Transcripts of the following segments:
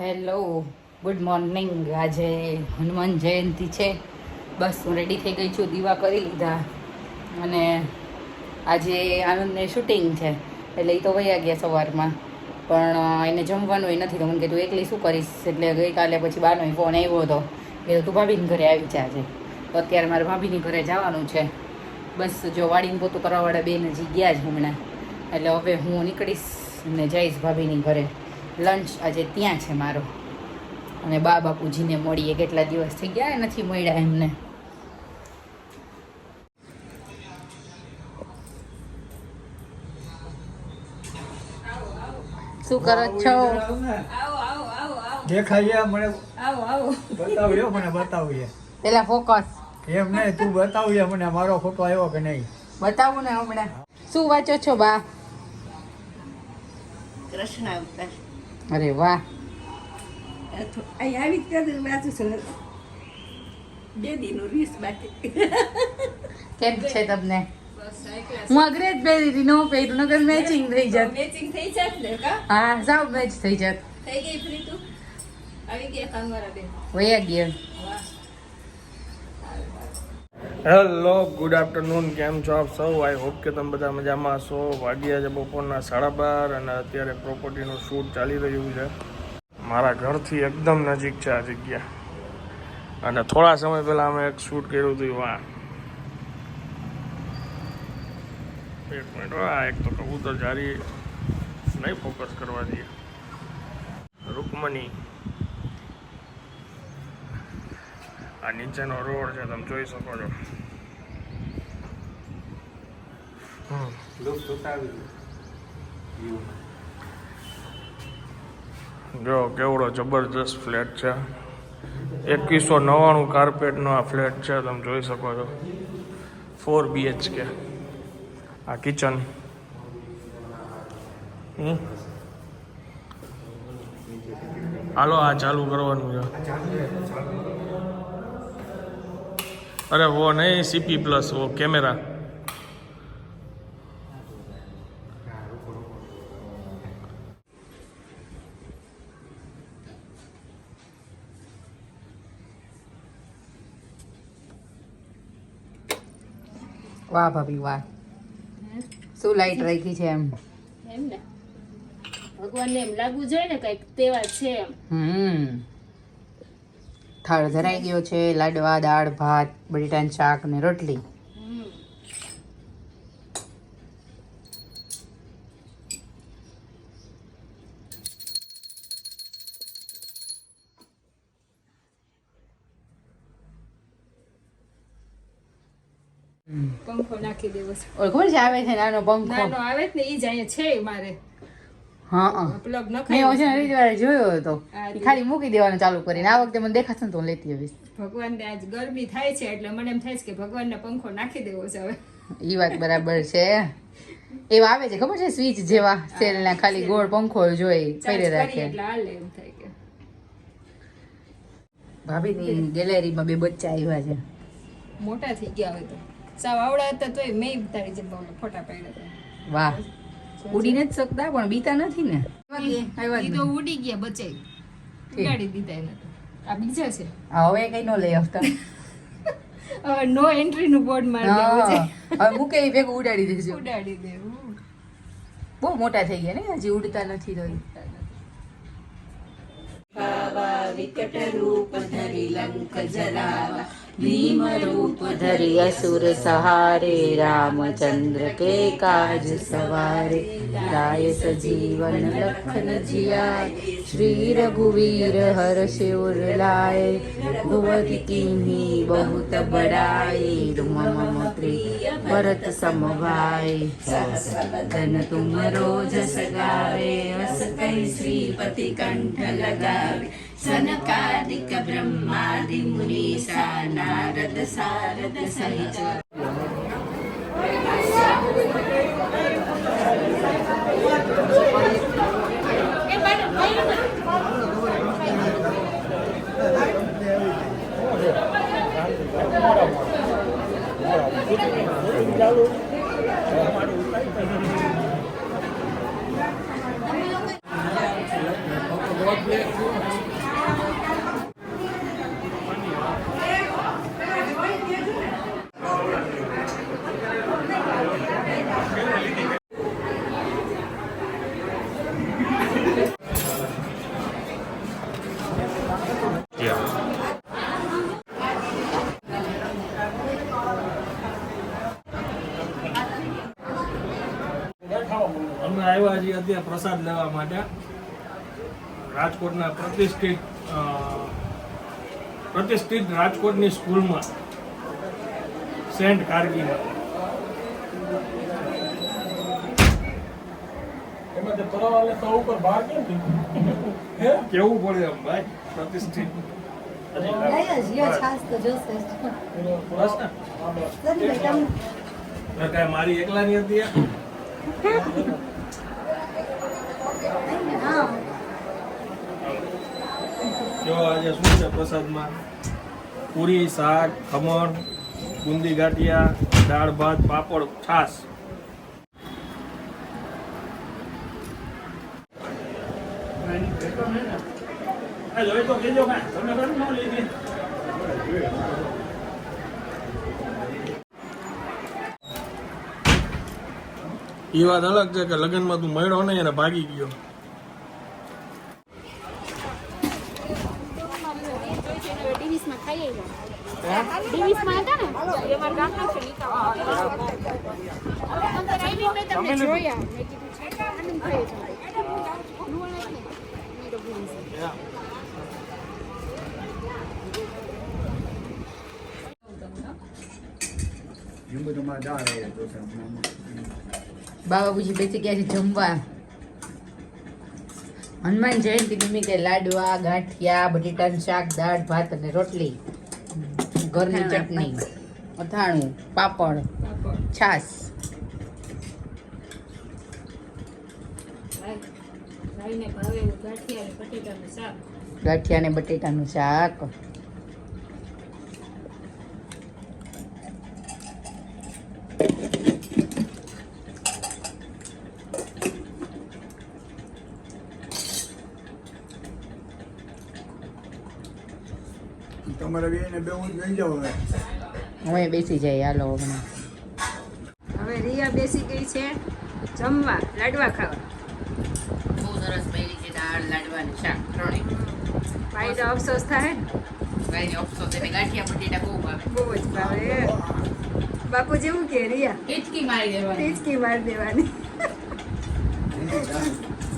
Hello good morning આજે હનુમાન જયંતિ છે. બસ હું રેડી થઈ ગઈ છું, દીવા કરી લીધા. અને આજે આનંદને શૂટિંગ છે, એટલે એ તો વયા ગયા સવારમાં. પણ એને જમવાનું એ નથી તો મને કીધું, એકલી શું કરીશ? એટલે ગઈકાલે પછી બારનો ફોન આવ્યો હતો. એ તું ભાભીની ઘરે આવી છે તો અત્યારે મારે ભાભીની ઘરે જવાનું છે. બસ જો વાડીને પોતું કરવાવાળા બેન હજી ગયા જ હમણાં. એટલે હવે હું નીકળીશ અને જઈશ ભાભીની ઘરે. લંચ આજે ત્યાં છે મારો. અને બા બાપુજીને મળીએ કેટલા દિવસ થઈ ગયા નથી મળ્યા એમને. શું કરો છો? દેખાય મને આવો આવો. બતાવ્યો મને બતાવ્યો પેલા ફોકસ. એમ નહીં તું બતાવ્યો મને મારો ફોટો આવ્યો કે નહીં? બતાવું ને હમણાં. શું વાંચો છો બા? કૃષ્ણ અવતાર. અરે વાહ. આવી ત્યારે વાંચું છું બે દીનું રીસ બાકી. કેમ છે તમને? હું અગ્રેજ પહેરી હતી નો પહેર્યું નગર મેચિંગ થઈ જાત. મેચિંગ થઈ જાત ને હા સાવ મેચ થઈ જાત. થઈ ગઈ ફ્રી તું? આવી ગયા કામવાળા બેન વયા ગયા. હેલો ગુડ આફ્ટરનૂન કેમ છો આપ સૌ? આઈ હોપ કે તમે બધા મજામાં છો વાગ્યા છે બપોરના સાડા બાર અને અત્યારે પ્રોપર્ટીનું શૂટ ચાલી રહ્યું છે. મારા ઘરથી એકદમ નજીક છે આ જગ્યા. અને થોડા સમય પહેલાં અમે એક શૂટ કર્યું હતું. વાહ. એક મિનિટ એક તો કબૂતર જારી, નહીં ફોકસ કરવા દઈએ. રૂકમણી. આ નીચેનો રોડ છે તમે જોઈ શકો છો. જો કેવડો જબરજસ્ત ફ્લેટ છે. એકવીસો નવ્વાણું કાર્પેટનો આ ફ્લેટ છે તમે જોઈ શકો છો. ફોર બીએચકે આ કિચન હાલો આ ચાલુ કરવાનું છે. अरे वो नहीं सीपी प्लस वो कैमरा વાહ ભાભી વાહ શું લાઈટ રાખી છે એમ એમ ને ભગવાનને એમ લાગવું જોઈએ ને કઈક તહેવાર છે એમ હમ થાળ ધરાઈ ગયો છે લાડવા દાળ ભાત બટેટાનું શાક ને રોટલી. પંખો નાખી દેવો ખબર છે આવે છે નાનો પંખો? નાનો આવે ને એ જ અહીંયા છે મારે. હા જોયો હતો. ખાલી મૂકી દેવાનું ચાલુ કરીને આ વખતે મને દેખાશે ને તો લેતી આવીશ. ભગવાનને આજ ગરમી થાય છે એટલે મને એમ થાય છે કે ભગવાનને પંખો નાખી દેવો છે હવે. એ વાત બરાબર છે. એવા આવે છે ખબર છે? સ્વિચ જેવા સેલ ના ખાલી ગોળ પંખો જોઈ ફેરે રાખે. ભાભીની ગેલેરીમાં બે બચ્ચા આવ્યા છે. મોટા થઈ ગયા હોય તો. સાવ આવડા હતા તોય મેં તારી જેમ ફોટા પાડ્યા હતા. વાહ. ઉડી નથી શકતા પણ બીતા નથી ને? તો ઉડી ગયા બચે ઉડાડી દીધા એને આ બીજા છે? હવે કઈ ન લઈ આવતા નો એન્ટ્રી નું બોર્ડ મારી દેવું છે. હવે મૂકે એ ભેગું ઉડાડી દેજો. ઉડાડી દેવું. બહુ મોટા થઈ ગયા ને હજી ઉડતા નથી તો धरावा विकट रूप धरी लंक जरावा भीम रूप धरी असुर सहारे रामचंद्र के काज सवारे राय सजीवन लखन जिया श्री रघुवीर हर शिवर लाए भुवत किन्ही बहुत बड़ाए तुम मम प्रिय भरत समभाय धन तुम रोज सगाए। వై శ్రీపతి కంఠలగావి సనకాదిక బ్రహ్మాది మునీసా నారద సారద సహిత પ્રસાદ લેવા માટે રાજકોટના પ્રતિષ્ઠિત પ્રતિષ્ઠિત રાજકોટની સ્કૂલમાં સેન્ટ કારગીમાં. કેવું પડે એમ ભાઈ પ્રતિષ્ઠિત? મારી એકલાની હતી આજે શું છે પ્રસાદમાં? પૂરી શાક ખમણ બુંદી ગાંઠિયા દાળ ભાત પાપડ છાશ. લીધી? એ વાત અલગ છે કે લગ્નમાં તું મળ્યો નહીં અને ભાગી ગયો. ડીવીસમાં ખાઈ આવ્યા ડીવીસમાં હતા ને? એ ગામના છે તમને જોયા. મેં કીધું છે આનંદ તો બાબાબુજી બેસી ગયા છે જમવા. હનુમાન જયંતિ નિમિત્તે લાડવા ગાંઠિયા બટેટાનું શાક દાળ ભાત અને રોટલી. ઘરની ચટણી. અથાણું પાપડ છાશ. ગાંઠિયા અને બટેટાનું શાક. તમારે બેને બે હું ગઈ જાવ હવે. હવે બેસી જાય હાલો હમણાં હવે રિયા બેસી ગઈ છે જમવા લાડવા ખાવા. બહુ સરસ બની છે દાળ લાડવા ને શાક ભાઈ ભાઈને અફસોસ થાય? ભાઈ ભાઈને અફસોસ એટલે ગાંઠિયા બટેટા બહુ ભાવે. બહુ જ ભાવે. બાપુ જેવું કે રિયા? ટીચકી મારી દેવાની. ટીચકી મારી દેવાની.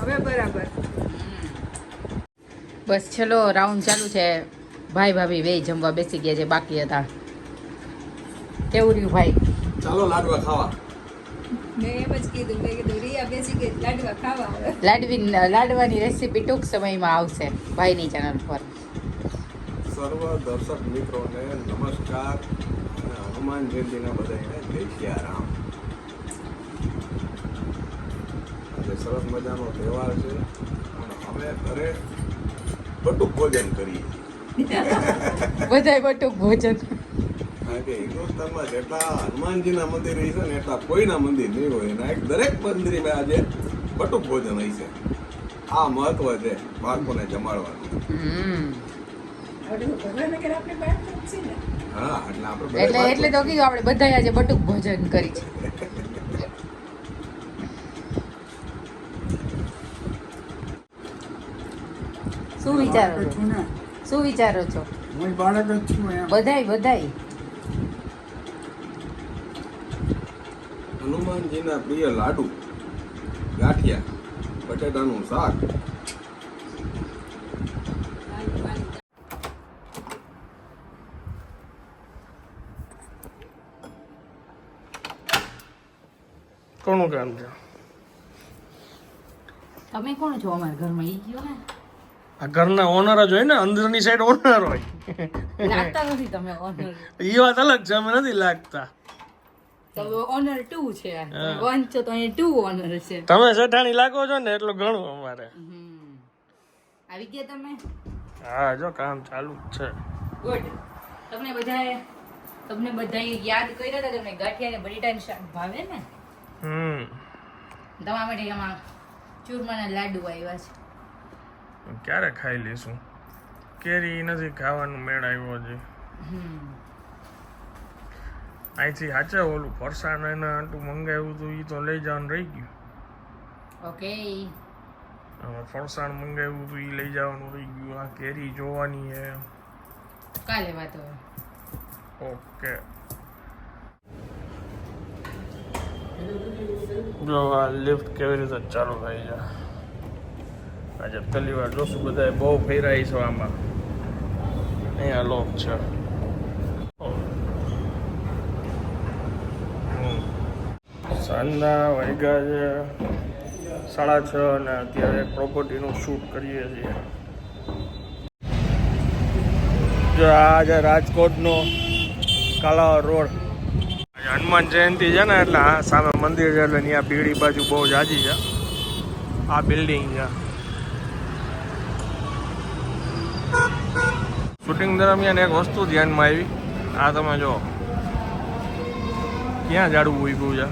હવે બરાબર. બસ ચલો રાઉન્ડ ચાલુ છે. ભાઈ ભાભી બે જમવા બેસી ગયા છે બાકી હતા. કેવું રહ્યું ભાઈ? ચાલો લાડવા ખાવા. એમ કીધું મેં કીધું રિયા બેસી ગઈ લાડવા ખાવા હવે લાડવી લાડવાની રેસીપી ટૂંક સમયમાં આવશે ભાઈની ચેનલ પર. સર્વ દર્શક મિત્રોને નમસ્કાર અને હનુમાન જયંતિના બધાને જય સિયારામ આજે સરસ મજાનો તહેવાર છે અને અમે ઘરે બટુક ભોજન કરીએ. બધાય બટુક ભોજન. કે હિન્દુસ્તાનમાં જેટલા હનુમાનજીના મંદિર છે ને એટલા કોઈના મંદિર નહીં હોય. એક દરેક મંદિરમાં આજે બટુક ભોજન હોય છે આ મહત્વ છે બાળકોને જમાડવાનું. એટલે આપણે બધા એટલે એટલે તો કીધું આપણે બધાય આજે બટુક ભોજન કરી છે. શું વિચારો છો ને શું વિચારો છો? હું બાળક જ છું એમ. બધાય બધાય. હનુમાનજીના પ્રિય લાડુ ગાંઠિયા બટેટાનું શાક. કોનું કામ છે તમે કોણ છો અમારા ઘરમાં? એ ગયો ને? આ ઘરના ઓનર જ હોય ને અંદરની સાઈડ ઓનર હોય. લાગતા નથી તમે ઓનર એ વાત અલગ છે અમે નથી લાગતા. ઓનર ટુ છે. વન છો તો અહીં ટુ ઓનર છે. તમે સેઠાણી લાગો છો ને એટલું ઘણું અમારે. આવી ગયા તમે? હા જો કામ ચાલુ છે. ગુડ તમને બધાએ તમને બધાએ યાદ કર્યા હતા તમને ગાંઠિયા અને બટેટાનું શાક ભાવે ને? હમ. તમારા માટે એમાં ચૂરમાના લાડુ આવ્યા છે. ક્યારે ખાઈ લઈશું? કેરી નથી ખાવાનું મેળ આવ્યો છે અહીંથી સાચે ઓલું ફરસાણ એના આટલું મંગાવ્યું હતું એ તો લઈ જવાનું રહી ગયું. ઓકે. હવે ફરસાણ મંગાવ્યું હતું એ લઈ જવાનું રહી ગયું. આ કેરી જોવાની છે કાલે વાત ઓકે. જો આ લિફ્ટ કેવી રીતે ચાલુ થાય છે આજે પહેલી વાર જોશું બધા બહુ ફેરાય છે આમાં. અહીંયા લોક છે. સાંજના વાગ્યા છે, સાડા છ અને અત્યારે પ્રોપર્ટીનું શૂટ કરીએ છીએ. જો આ રાજકોટનો કાલાવર રોડ. હનુમાન જયંતિ છે ને, એટલે આ સામે મંદિર છે, એટલે ત્યાં બીડી બાજુ બહુ જાજી છે. આ બિલ્ડિંગ છે. શૂટિંગ દરમિયાન એક વસ્તુ ધ્યાનમાં આવી. આ તમે જો, ક્યાં ઝાડવું ઉગ્યું છે?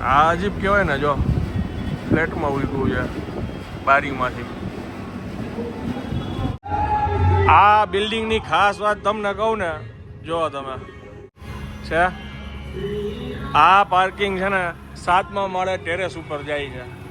આ અજીબ કહેવાય ને જો, ફ્લેટમાં ઉગ્યું છે, બારીમાંથી. આ બિલ્ડિંગની ખાસ વાત તમને કહું ને જો તમે. છે? આ પાર્કિંગ છે ને, સાતમા માળે ટેરેસ ઉપર જાય છે.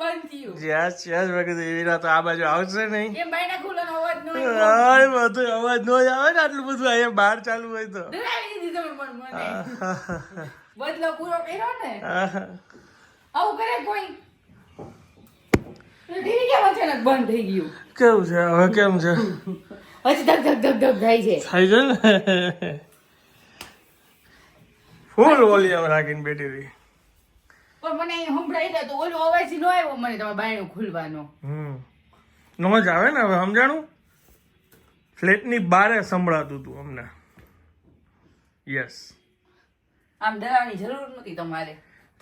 બંધ થયું. જ્યાં જ્યાં કીધું એવી તો આ બાજુ આવશે નહીં. કેમ બાયના અવાજ ન આવ્યો? બધું અવાજ ન આવે ને આટલું બધું અહીંયા બહાર ચાલુ હોય તો. ડરાવી દીધી તમે પણ મને. બદલો પૂરો કર્યો ને? આવું કરે કોઈ? ટીવી કેમ અચાનક બંધ થઈ ગયું? કેવું છે? હવે કેમ છે? હજી ધક ધક ધક ધક થાય છે. થાય છે ને? ફૂલ વોલ્યુમ રાખીને બેઠી હતી પણ મને અહીં સંભળાઈ રહ્યો તો ઓલો અવાજ ન આવ્યો મને તમારે બાયણું ખુલવાનો. હમ. નો જ આવે ને હવે સમજાણું? ફ્લેટની બારે સંભળાતું હતું અમને. યસ આમ ડરાવવાની જરૂર નથી તમારે.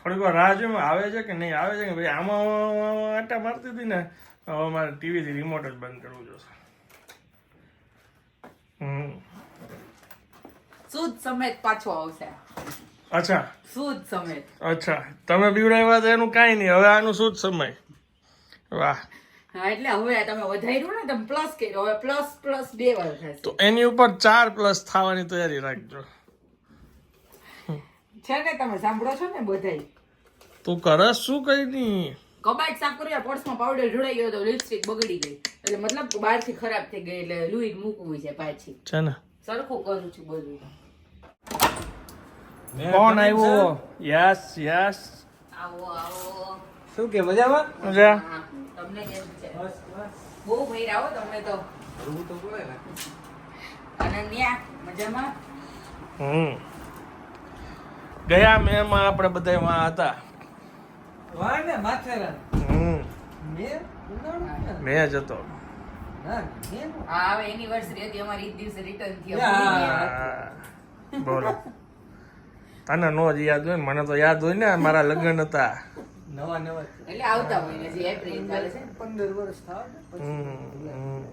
થોડીક વાર રાહ જોઈ આવે છે કે નહીં? આવે છે કે ભાઈ આમાં આટા મારતી હતી ને? હવે મારે ટીવીથી રિમોટ જ બંધ કરવું જોશે. હમ. શુદ્ધ સમય પાછો આવશે. અચ્છા. શુદ્ધ સમય. અચ્છા. તમે બીવડાવ્યા તો એનું કાંઈ નહીં. હવે આનું જ સમય. વાહ. હા એટલે હવે તમે વધાર્યું ને તમે પ્લસ કર્યો. હવે પ્લસ પ્લસ બે વાર થશે. તો એની ઉપર ચાર પ્લસ થવાની તૈયારી રાખજો. છે ને તમે સાંભળો છો ને બધાય? તું કરસ શું કઈ નહીં? કબાટ સાફ કર્યા પર્સમાં પાવડર જોડાઈ ગયો તો લિપસ્ટિક બગડી ગઈ. એટલે મતલબ બહારથી ખરાબ થઈ ગઈ એટલે લુઈ મૂકવું છે પાછી. છે ને. સરખું કરું છું બધું. કોણ આવ્યો? Yes yes. આવો આવો. શું કે મજામાં? મજા. તમને કેમ છે? બહુ ભઈ આવો તમને તો. અનન્યા મજામાં? હમ. ગયા મેમાં આપણે બધા માં હતા. વાહ ને માથેરાન હમ. મેં મેં જ હતો. હા હવે એનિવર્સરી હતી અમારી દિવસે રિટર્ન થયો. બોલો. તને નો જ યાદ હોય મને તો યાદ હોય ને મારા લગ્ન હતા. નવા નવા એટલે આવતા હોય ને એપ્રિલ ચાલે છે. ને. પંદર વર્ષ થાવ ને હમ, હમ.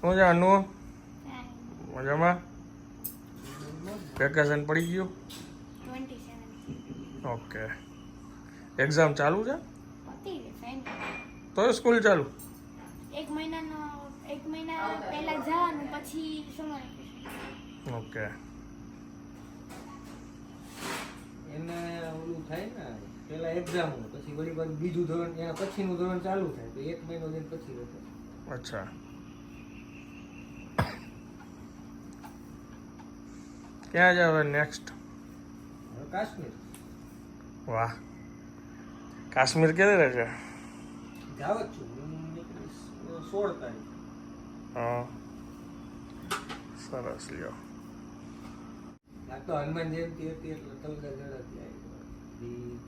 શું છે અનુ? મજામાં? વેકેશન પડી ગયું? ઓકે એક્ઝામ ચાલુ છે? તો સ્કૂલ ચાલુ? એક મહિનાનો એક મહિના પહેલા જવાનું પછી ઓકે એને ઓલું થાય ને પેલા એક્ઝામ પછી વળી પાછું બીજું ધોરણ એના પછીનું ધોરણ ચાલુ થાય તો એક મહિનો જઈને પછી રહેતો અચ્છા. ક્યાં જ હવે નેક્સ્ટ કાશ્મીર. વાહ. કાશ્મીર ક્યારે રહેશે જાવ જ છું સોળ તારીખ. હા. સરસ લ્યો. આ તો હનુમાન જયંતિ હતી એટલે તલગા જડાથી આવ્યો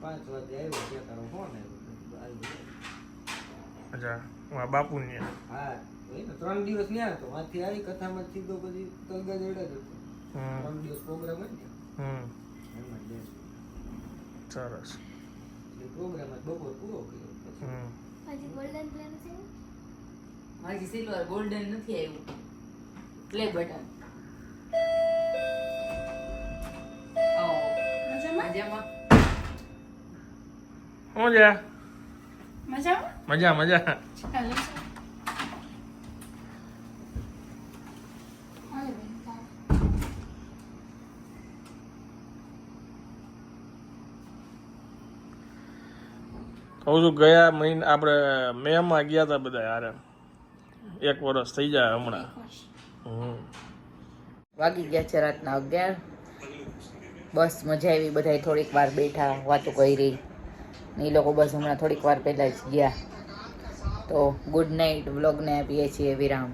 પાંચ વાગે આવ્યો ત્યાં તારો ફોન આવ્યો કીધું અચ્છા હું ને ત્રણ દિવસ ન્યા હતો વાંથી આવી કથામાં સીધો પછી તલગા જડા જ હતો. ત્રણ દિવસ પ્રોગ્રામ હોય ને હમ. હનુમાન જયંતિ. સરસ. એટલે પ્રોગ્રામ જ બપોર પૂરો કર્યો પછી હજી ગોલ્ડન પ્લેન છે? હજી સિલ્વર ગોલ્ડન નથી આવ્યું. પ્લે બટન મજામાં મજા મજામાં મજા મજા કહું છું ગયા મહિને આપણે મેમાં ગયા હતા બધા યાર એક વર્ષ થઈ જાય હમણાં વાગી ગયા છે રાતના અગિયાર બસ મજા આવી બધા થોડીક વાર બેઠા, વાતો કરી. ને એ લોકો બસ હમણાં થોડીક વાર પહેલાં જ ગયા. તો ગુડ નાઇટ વ્લોગને આપીએ છીએ વિરામ.